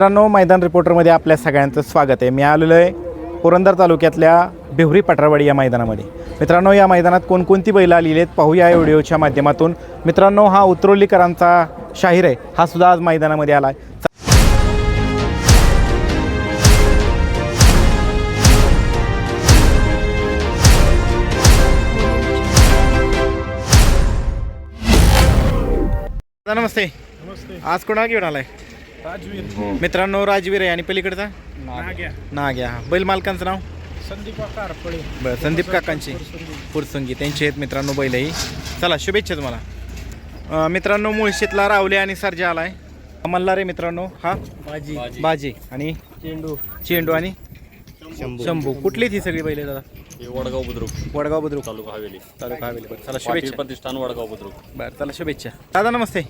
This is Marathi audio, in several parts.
मित्रांनो मैदान रिपोर्टरमध्ये आपल्या सगळ्यांचं स्वागत आहे. मी आलेलो आहे पुरंदर तालुक्यातल्या बिवरी पटरावाडी या मैदानामध्ये. मित्रांनो या मैदानात कोणकोणती बैलं आलेली आहेत पाहूया या व्हिडिओच्या माध्यमातून. मित्रांनो हा उतरोलीकरांचा शाहीर आहे. हा सुद्धा आज मैदानामध्ये आला आहे. नमस्ते. नमस्ते. आज कोणा घेऊन आलाय? राजवीर. मित्रांनो राजवीर आहे आणि पलीकडचा? नाग्या. नाग्या बैल मालकांचं नाव? संदीप कारपळे बरं संदीप काकांची. फुरसंगी त्यांचे आहेत मित्रांनो बैलही चला शुभेच्छा तुम्हाला. मित्रांनो मुळशीतला रावले आणि सर्जा आलाय. मल्हार आहे मित्रांनो हा? बाजी. बाजी. आणि? चेंडू. चेंडू आणि? शंभू. कुठली ती सगळी बैल दादा? वडगाव बुद्रुक. वडगाव बुद्रुक. तालुका हवेली. तालुका हवेली. बरं चला शुभेच्छा. प्रतिष्ठान वडगाव बुद्रुक. बरं चला शुभेच्छा. दादा नमस्ते.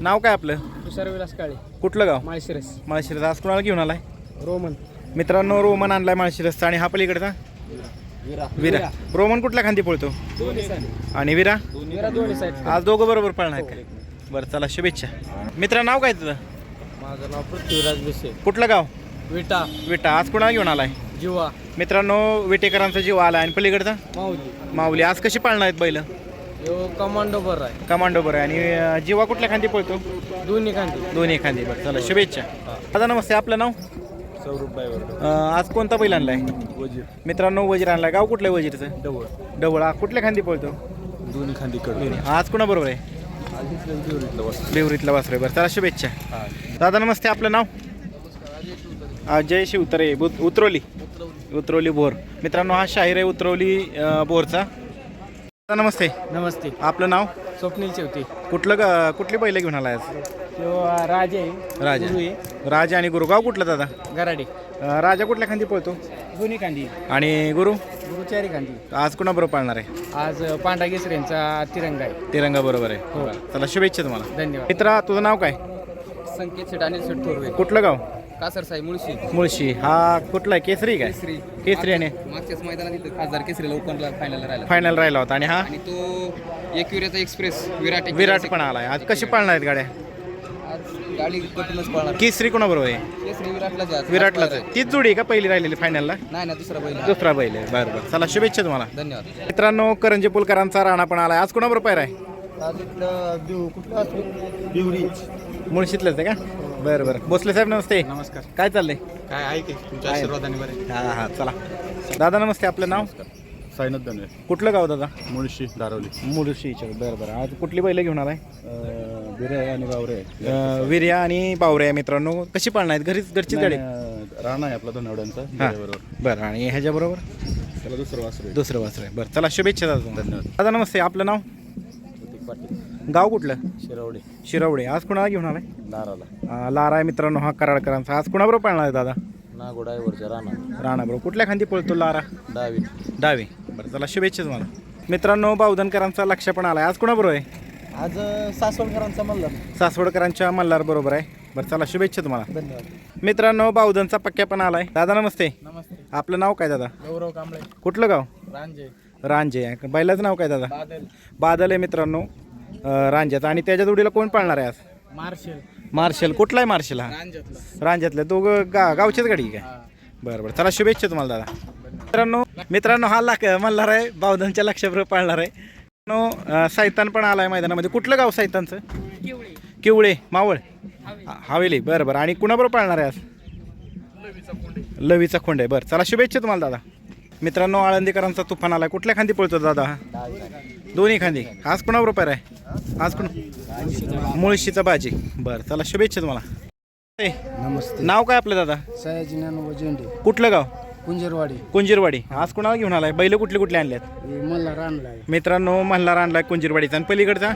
नाव काय आपलं? तुषार विलास काळे. कुठलं गाव? माळशिरस. माळशिरस. आज कुणाला घेऊन आलाय? रोमन. मित्रांनो रोमन आणलाय माळशिरसचा आणि हा पलीकडचा? विरा. विरा. रोमन कुठल्या खांदी पळतो? आणि विरा? विरा दोन्ही साईड. आज दोघं बरोबर पळणार आहेत काय बरं चला शुभेच्छा. मित्रा नाव काय तुझं? माझं नाव पृथ्वीराज बिसे कुठलं गाव? विटा. विटा. आज कुणाला घेऊन आलाय? जिवा. मित्रांनो विटेकरांचा जीव आला आणि पलीकडचा? माऊली. माऊली. आज कशी पाळणार आहेत बैल? यो कमांडो बर आहे. कमांडो बरं आहे. आणि अं, जीवा कुठल्या खांदी पळतो? दोन्ही खांदी. दोन्ही खांदी. बरं चला शुभेच्छा. दादा नमस्ते. आपलं नाव? सौरभ ड्रायव्हर अं, आज कोणता बैल आणलाय? वजीर. मित्रांनो वजीर आणलाय. गाव कुठलं आहे वजीरचं? डवळ. डवळा. कुठल्या खांदी पळतो? दोन्ही खांदी कडून आज कुणा बरोबर आहे? बिवरीतला वासरे. बरं चला शुभेच्छा. दादा नमस्ते. आपलं नाव? अजय शिवतरे बुत- उतरोली. उतरोली बोर. मित्रांनो हा शाहीर आहे उतरोली अं, बोरचा. नमस्ते. नमस्ते. आपलं नाव? स्वप्नील शेवटी. कुठलं ग कुठली बैल घेऊन आज? तो राजे राजा. गुरु आहे. राजा आणि गुरु. गाव कुठलं दादा? गराडे अं, राजा कुठल्या खांदी पळतो? दोन्ही खांदी. आणि गुरु? गुरु चारी खांदी. आज कुणाबरोबर पाळणार आहे? आज पांढरा केसऱ्यांचा तिरंगा आहे. तिरंगा बरोबर आहे. हो. चला शुभेच्छा तुम्हाला. धन्यवाद. मित्रा तुझं नाव काय? संकेत शेट अनिल शेट थोरवे. कुठलं गाव? कासर साई मुळशी. मुळशी. हा कुठला आहे? केसरी काय? केसरी. केसरी आणि? मागच्याच मैदानात इथं खासदार केसरीला ओपनला फायनल राहिला. फायनल राहिला होता आणि हा? आणि तो एकविराचा एक्सप्रेस विराट विराट पण आलाय. आज कशी पाळणार आहेत गाड्या? आज गाडी गटूनच पळणार केसरी कोणाबरोबर आहे? केसरी विराटला जा विराटलाच आहे. तीच जोडी आहे का पहिली राहिलेली फायनलला नाही ना दुसरा बैल दुसरा बैल आहे. बरं बरं. चला शुभेच्छा तुम्हाला. धन्यवाद. मित्रांनो करंजी पुलकरांचा राणा पण आलाय. आज कोणाबरोबर पायर आहे मुळशीतलंच आहे का? बरं बरं. भोसले साहेब नमस्ते. नमस्कार. काय चाललंय? काय आहे की? तुमच्या आशीर्वादाने बरे हा हा चला. दादा नमस्ते. आपलं नाव? साईनाथ दानवे कुठलं गाव दादा? मुळशी धारावली मुळशीच्या बरं बरं. आज कुठली बैल घेऊन आलाय? अं, बिरे आणि गावरे अं, विर्या आणि बावरे आहे मित्रांनो. कशी पाळणार आहेत? घरीच घरचीच गाडी? अं, राणा आहे आपला धनवड्यांचा बरोबर बरं आणि ह्याच्याबरोबर? त्याला दुसरं वासरू आहे. दुसरं वासर आहे. बरं चला शुभेच्छा दादा. धन्यवाद. दादा नमस्ते. आपलं नाव? गाव कुठलं? शिरवडे. शिरवडे. आज कुणाला घेऊन आलाय? दाराला अं, लारा आहे मित्रांनो हा कराडकरांचा. आज कुणाबरोबर पाळणार आहे दादा? नागोडायवरच्या राणा राणा बरोबर. कुठल्या खांदी पळतो लारा? डावी. डावे. बरं चला शुभेच्छा तुम्हाला. मित्रांनो बावधनकरांचा लक्ष पण आलाय. आज कुणाबरोबर आहे? आज सासवडकरांचा मल्हार. सासवडकरांच्या मल्हार बरोबर आहे. बरं चला शुभेच्छा तुम्हाला. धन्यवाद. मित्रांनो बावधनचा पक्क्या पण आलाय. दादा नमस्ते. नमस्ते. आपलं नाव काय दादा? गौरव कांबळे. कुठलं गाव? रांजे. रांजे. आहे बैलाचं नाव काय दादा? बादल. बादल आहे मित्रांनो. अं, रांजाचं आणि त्याच्या जोडीला कोण पाळणार आहे आज? मार्शल. मार्शल. कुठला आहे मार्शल हा? रांजतला दोघं गा गावच्याच गाडी आहे काय बरं बरं. चला शुभेच्छा तुम्हाला दादा. मित्रांनो मित्रांनो हा लाख मल्हार आहे. बावधनच्या लक्षाबरोबर पाळणार आहे. अं, सैतान पण आलाय मैदानामध्ये. कुठलं गाव सैतानचं? किवळे. मावळ. हवेली. बरं बरं. आणि कुणाबरोबर पाळणार आहे आज? लवीचा खोंड. आहे बरं चला शुभेच्छा तुम्हाला दादा. मित्रांनो आळंदीकरांचा तुफान आलाय. कुठल्या खांदी पळतो दादा? दोन्ही खांदी. आज कुणाबरोबर आहे आज कुण? मुळशीचा बाजी. बरं चला शुभेच्छा तुम्हाला. नमस्ते. नाव काय आपलं दादा? सयाजी झेंडे कुठलं गाव? कुंजरवाडी. कुंजीरवाडी. आज कुणाला घेऊन आलाय? बैल कुठले कुठले आणल्यात? मल्हार आणलाय. मित्रांनो मल्हार आणलाय कुंजीरवाडीचा. आणि पलीकडचा?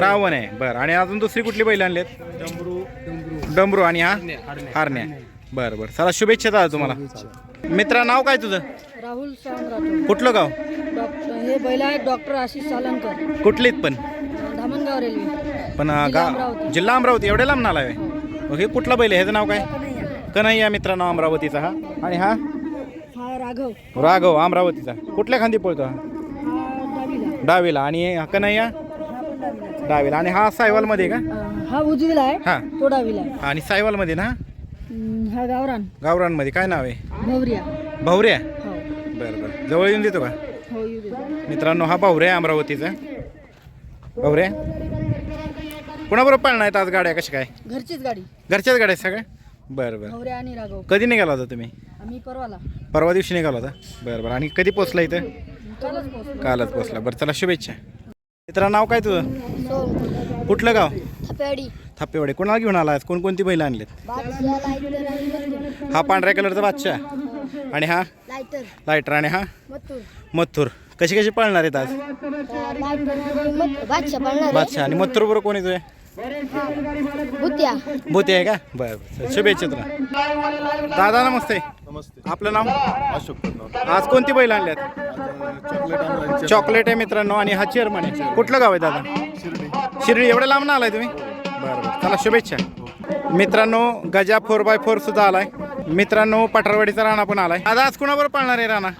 रावण. आहे. बरं आणि अजून दुसरी कुठली बैल आणल्यात? डमरू डमरू. डमरू आणि हा हारण्या. बरं बरं. चला शुभेच्छा दादा तुम्हाला. मित्रा नाव काय तुझं? राहुल राठोड कुठलं गाव? डॉक्टर हे बैल आहेत डॉक्टर आशिष सालनकर. कुठलीत पण? धामणगाव रेल्वे. पण अं, जिल्हा अमरावती. जिल्हा अमरावती एवढ्या लांब नाला आहे मग हे कुठला बैल आहे? ह्याचं नाव काय? कन्हैया. कन्हैया मित्रांनो अमरावतीचा हा? आणि हा? हा राघव. राघव अमरावतीचा. कुठल्या खांदी पळतो हा? हा डावीला. डावीला. आणि हा कन्हैया? हा पण डावीला. डावीला आणि हा सायवालमध्ये का? अं, हा उजवीला आहे हा. तो डावीला आहे. आणि सायवालमध्ये ना? हा गावरान. गावरानमध्ये. काय नाव आहे? भवरिया. भावऱ्या हो. बरं बरं. जवळ येऊन देतो का? हो येऊ दे मित्रांनो हा भावऱ्या आहे अमरावतीचा. भावऱ्या कुणाबरोबर पाळणार आहेत आज गाड्या? कशा काय? घरचीच गाडी. घरच्याच गाड्या आहेत सगळ्या? बरं बरं. भवऱ्या आणि राघव. कधी निघाला होता तुम्ही? आम्ही परवाला. परवा दिवशी निघाला होता? बरं बरं. आणि कधी पोचला इथं? कालच पोहोचलो. कालच पोचला बरं चला शुभेच्छा. मित्रा नाव काय तुझं? कुठलं गाव? थापेवाडे कोणाला घेऊन आला आहेस कोणकोणती बैलं आणलेत? हा पांढऱ्या कलरचा बादशाह. आणि हा? लायटर. आणि हा? मथुर. मथुर. कशी कशी पाळणार आहेत आज? बादशाह आणि मथुर बरोबर कोण येतोय? भुत्या. भूती आहे का? बरं बरं. शुभेच्छा तुला. दादा नमस्ते. नमस्ते. आपलं नाव? अशोक आज कोणती बैल आणल्यात? चॉकलेट आहे मित्रांनो आणि हा चेअरमन आहे. कुठलं गाव आहे दादा? शिर्डी. शिर्डी. एवढ्या लांब ना आलाय तुम्ही? बरं बरं. चला शुभेच्छा. मित्रांनो गजा फोर बाय फोर सुद्धा आलाय. मित्रांनो पठारवाडीचा राणा पण आलाय. दादा आज कुणाबरोबर पाळणार आहे राणा?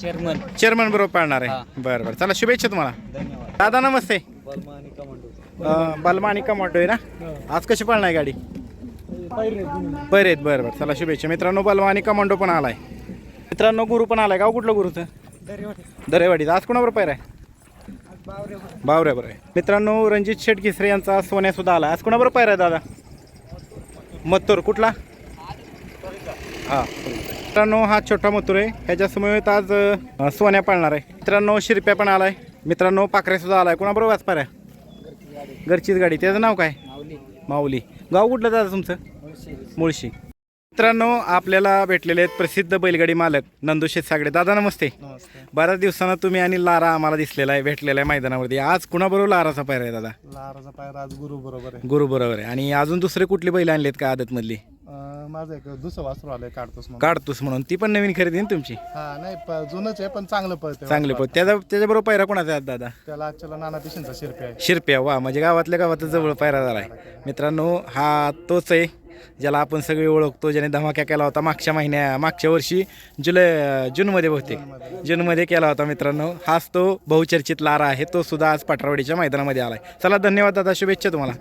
चेअरमन. चेअरमन बरोबर पाळणार आहे. बरं बरं. चला शुभेच्छा तुम्हाला. दादा नमस्ते. अं, बलमा आणि कमांडो आहे ना? आज कशी पाळणार आहे गाडी? बरं आहेत बरं बरं. चला शुभेच्छा. मित्रांनो बलमा आणि कमांडो पण आलाय. मित्रांनो गुरु पण आलाय. गाव कुठलं गुरुचं? दरेवाडीचं आज कुणाबरोबर पायरा आहे? बावऱ्या बरं आहे मित्रांनो रणजित शेट किसरे यांचा सोन्या सुद्धा आला. आज कुणाबरोबर आहे दादा? मत्तूर. कुठला? हा. मित्रांनो हा छोटा मथुर आहे. ह्याच्या समवेत आज सोन्या पाळणार आहे. मित्रांनो शिरप्या पण आलाय. मित्रांनो पाखरे सुद्धा आलाय. कोणाबरोबर वाच पाऱ्या घरचीच गाडी. त्याचं नाव काय? माऊली. गाव कुठलं दादा तुमचं? मुळशी. मित्रांनो आपल्याला भेटलेले आहेत प्रसिद्ध बैलगाडी मालक नंदुशेठ सागडे दादा नमस्ते. नमस्ते. बऱ्याच दिवसानं तुम्ही आणि लारा आम्हाला दिसलेला आहे भेटलेला आहे मैदानावरती. आज कुणाबरोबर लाराचा पायरा आहे दादा? लाराचा पायरा आज गुरु बरोबर आहे. गुरु बरोबर आहे. आणि अजून दुसरे कुठली बैल आणलेत का आदतमधली? अं, माझं एक दुसरं वासरू आलंय काढतोस म्हणून. काढतोस म्हणून. ती पण नवीन खरेदी ना तुमची? हा नाही प- जुनंच आहे पण चांगलं पळतंय. चांगले पण त्याचा त्याच्याबरोबर पायरा कोणाचा आहे दादा? त्याला आजच्याला नाना पिशेंचा शिरपे आहे. शिरप्या वा. म्हणजे गावातल्या गावातच जवळ पायरा झाला आहे मित्रांनो हा तोच आहे. ज्याला आपण सगळे ओळखतो ज्याने धमाक्या केला होता मागच्या महिन्या मागच्या वर्षी जुलै जूनमध्ये बहुतेक. जूनमध्ये केला होता मित्रांनो. हाच तो बहुचर्चित लारा आहे. तो सुद्धा आज पटरावडीच्या मैदानामध्ये आलाय. चला धन्यवाद दादा. शुभेच्छा तुम्हाला.